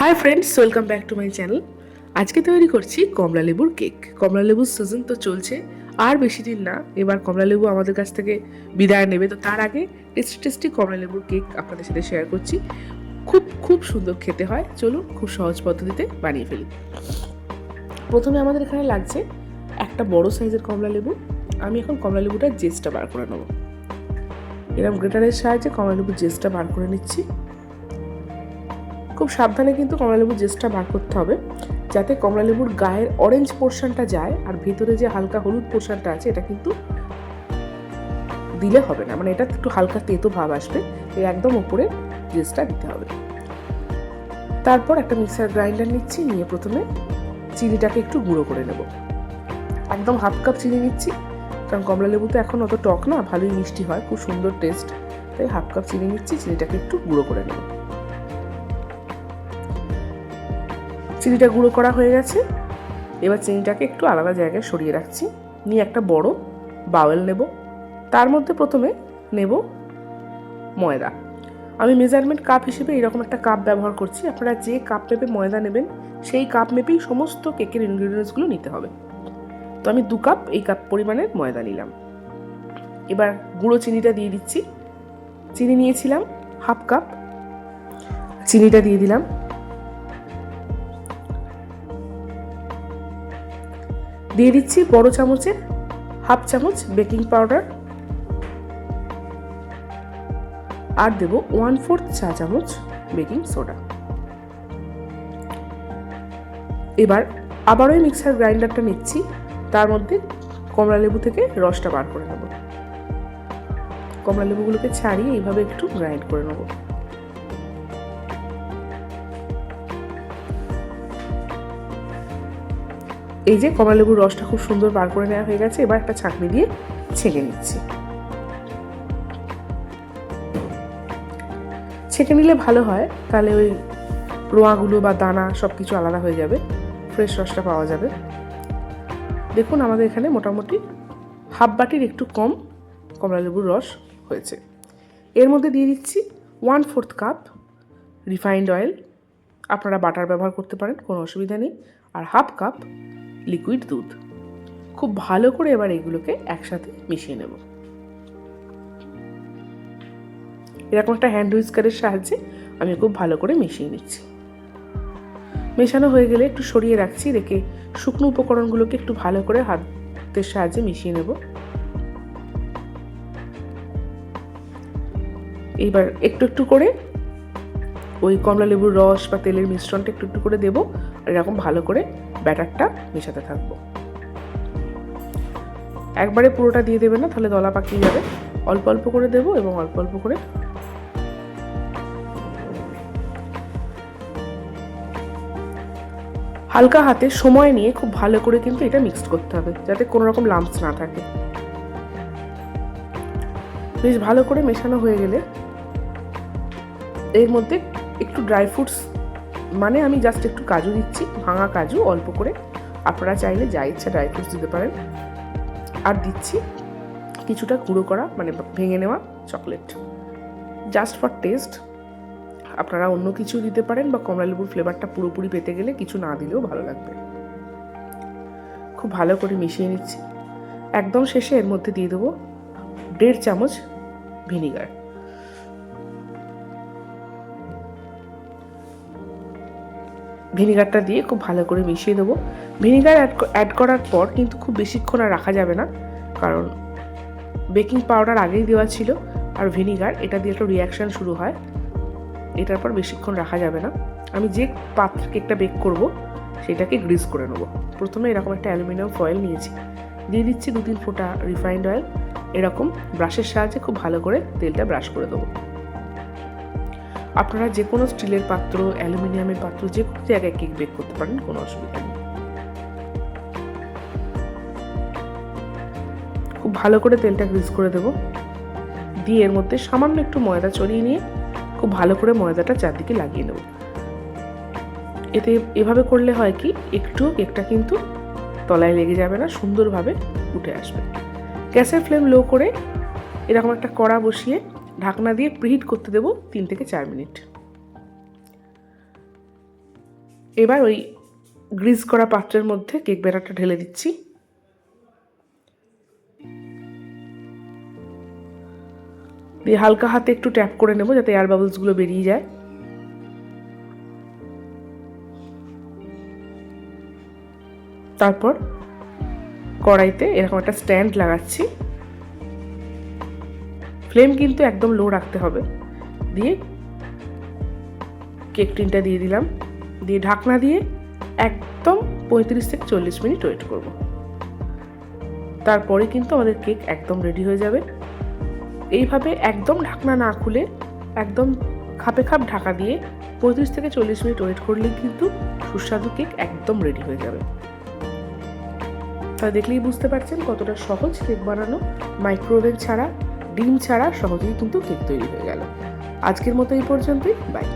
Hi friends welcome back to my channel আজকে তৈরি করছি কমলা লেবুর কেক। কমলা লেবুর সিজন তো চলছে, আর বেশি দিন না। এবার কমলা লেবু আমাদের কাছ থেকে বিদায় নেবে। তো তার আগে টেস্টি টেস্টি কমলা লেবুর কেক আপনাদের সাথে শেয়ার করছি। খুব খুব সুন্দর খেতে হয়। চলুন খুব সহজ পদ্ধতিতে বানিয়ে ফেলি। প্রথমে আমাদের এখানে লাগছে একটা বড় সাইজের কমলা লেবু। আমি এখন কমলা লেবুটার জেসটা বার করে নেব। এরকম গ্রেটারের সাহায্যে কমলা লেবুর জেসটা বার করে নিচ্ছি। খুব সাবধানে কিন্তু কমলালেবুর জেসটা বার করতে হবে, যাতে কমলালেবুর গায়ের অরেঞ্জ পোর্শনটা যায় আর ভেতরে যে হালকা হলুদ পোর্শনটা আছে, এটা কিন্তু দিলে হবে না। মানে এটা একটু হালকা তেতো ভাব আসবে, এই একদম ওপরে জেসটা দিতে হবে। তারপর একটা মিক্সার গ্রাইন্ডার নিচ্ছি, নিয়ে প্রথমে চিনিটাকে একটু গুঁড়ো করে নেব। একদম হাফ কাপ চিনি নিচ্ছি, কারণ কমলা লেবু তো এখন অত টক না, ভালোই মিষ্টি হয়, খুব সুন্দর টেস্ট তাই হাফ কাপ চিনি নিচ্ছি, চিনিটাকে একটু গুঁড়ো করে নেব। চিনিটা গুঁড়ো করা হয়ে গেছে। এবার চিনিটাকে একটু আলাদা জায়গায় সরিয়ে রাখছি। নিয়ে একটা বড় বাওয়েল নেব। তার মধ্যে প্রথমে নেব ময়দা। আমি মেজারমেন্ট কাপ হিসেবে এরকম একটা কাপ ব্যবহার করছি। আপনারা যে কাপ মেপে ময়দা নেবেন, সেই কাপ মেপেই সমস্ত কেকের ইনগ্রিডিয়েন্টসগুলো নিতে হবে। তো আমি দু কাপ এই কাপ পরিমাণের ময়দা নিলাম। এবার গুঁড়ো চিনিটা দিয়ে দিচ্ছি। চিনি নিয়েছিলাম হাফ কাপ। চিনিটা দিয়ে দিলাম। দিয়ে দিচ্ছি বড় চামচের হাফ চামচ বেকিং পাউডার। আর দেব ওয়ান ফোর্থ চা চামচ বেকিং সোডা। এবার আবারও মিক্সার গ্রাইন্ডারটা নিচ্ছি, তার মধ্যে কমলা লেবু থেকে রসটা বার করে নেব। কমলা লেবুগুলোকে ছাড়িয়ে এইভাবে একটু গ্রাইন্ড করে নেব। এই যে কমলা লেবুর রসটা খুব সুন্দর বার করে নেওয়া হয়ে গেছে, এবার একটা ছাঁকনি দিয়ে ছেঁকে নিচ্ছি। ছেঁকে নিলে ভালো হয়, তাহলে ওই রোয়াগুলো বা দানা সব কিছু আলাদা হয়ে যাবে ফ্রেশ রসটা পাওয়া যাবে। দেখুন আমাদের এখানে মোটামুটি হাফ বাটির একটু কম কমলালেবুর রস হয়েছে। এর মধ্যে দিয়ে দিচ্ছি one fourth cup refined oil আপনারা বাটার ব্যবহার করতে পারেন, কোনো অসুবিধা নেই। আর হাফ কাপ লিকুইড দুধ। খুব ভালো করে এবার এগুলোকে একসাথে মিশিয়ে নেব। এরকম একটা হ্যান্ড হুইস্কারের সাহায্যে আমি খুব ভালো করে মিশিয়ে নিচ্ছি। মেশানো হয়ে গেলে একটু সরিয়ে রাখছি, রেখে শুকনো উপকরণগুলোকে একটু ভালো করে হাতের সাহায্যে মিশিয়ে নেব। এইবার একটু একটু করে ওই কমলা লেবুর রস বা তেলের মিশ্রণটা একটু একটু করে দেবো আর এরকম ভালো করে ব্যাটারটা মেশাতে থাকব। একবারে পুরোটা দিয়ে দেবে না, তাহলে দলা পাকিয়ে যাবে। অল্প অল্প করে দেবো এবং অল্প অল্প করে হালকা হাতে সময় নিয়ে খুব ভালো করে কিন্তু এটা মিক্সড করতে হবে, যাতে কোনো রকম লাম্পস না থাকে। বেশ ভালো করে মেশানো হয়ে গেলে এর মধ্যে একটু ড্রাই ফ্রুটস মানে আমি জাস্ট একটু কাজু দিচ্ছি, ভাঙা কাজু অল্প করে। আপনারা চাইলে যা ইচ্ছা ড্রাই ফ্রুটস দিতে পারেন। আর দিচ্ছি কিছুটা গুঁড়ো করা মানে ভেঙে নেওয়া চকলেট জাস্ট ফর টেস্ট আপনারা অন্য কিছু দিতে পারেন বা কমলা লেবুর ফ্লেভারটা পুরোপুরি পেতে গেলে কিছু না দিলেও ভালো লাগবে। খুব ভালো করে মিশিয়ে নিচ্ছি। একদম শেষে এর মধ্যে দিয়ে দেবো দেড় চামচ ভিনিগার ভিনিগারটা দিয়ে খুব ভালো করে মিশিয়ে দেবো। ভিনিগার অ্যাড করার পর কিন্তু খুব বেশিক্ষণ আর রাখা যাবে না, কারণ বেকিং পাউডার আগেই দেওয়া ছিল আর ভিনিগার, এটা দিয়ে একটা রিয়াকশান শুরু হয়। এটার পর বেশিক্ষণ রাখা যাবে না। আমি যে পাত্র কেকটা বেক করব, সেটাকে গ্রিজ করে নেব। প্রথমে এরকম একটা অ্যালুমিনিয়াম ফয়েল নিয়েছি। দিয়ে দিচ্ছি দু তিন ফোঁটা রিফাইন্ড অয়েল এরকম ব্রাশের সাহায্যে খুব ভালো করে তেলটা ব্রাশ করে দেবো। আপনারা যে কোনো স্টিলের পাত্র, অ্যালুমিনিয়ামের পাত্র, যে কোনো জায়গায় কেক বেক করতে পারেন, কোনো অসুবিধা নেই। খুব ভালো করে তেলটা গ্রিস করে দেবো। দিয়ে এর মধ্যে সামান্য একটু ময়দা চড়িয়ে নিয়ে খুব ভালো করে ময়দাটা চারদিকে লাগিয়ে নেব। এতে এভাবে করলে হয় কি, একটু কেকটা কিন্তু তলায় লেগে যাবে না, সুন্দরভাবে উঠে আসবে। গ্যাসের ফ্লেম লো করে এরকম একটা কড়া বসিয়ে ঢাকনা দিয়ে প্রিহিট করতে দেবো তিন থেকে চার মিনিট। এবার ওই গ্রিজ করা পাত্রের মধ্যে কেক ব্যাটারটা ঢেলে দিচ্ছি। দিয়ে হালকা হাতে একটু ট্যাপ করে নেব যাতে এয়ার বাবলসগুলো বেরিয়ে যায়। তারপর কড়াইতে এরকম একটা স্ট্যান্ড লাগাচ্ছি। ফ্লেম কিন্তু একদম লো রাখতে হবে। দিয়ে কেক টিনটা দিয়ে দিলাম। দিয়ে ঢাকনা দিয়ে একদম পঁয়ত্রিশ থেকে চল্লিশ মিনিট ওয়েট করব। তারপরে কিন্তু আমাদের কেক একদম রেডি হয়ে যাবে। এইভাবে একদম ঢাকনা না খুলে একদম খাপে খাপ ঢাকা দিয়ে পঁয়ত্রিশ থেকে চল্লিশ মিনিট ওয়েট করলেই কিন্তু সুস্বাদু কেক একদম রেডি হয়ে যাবে। তা দেখলেই বুঝতে পারছেন কতটা সহজ কেক বানানো। মাইক্রোওয়েভ ছাড়া ডিম ছাড়া সহজেই কিন্তু কেক তৈরি হয়ে গেল। আজকের মতো এই পর্যন্তই। বাই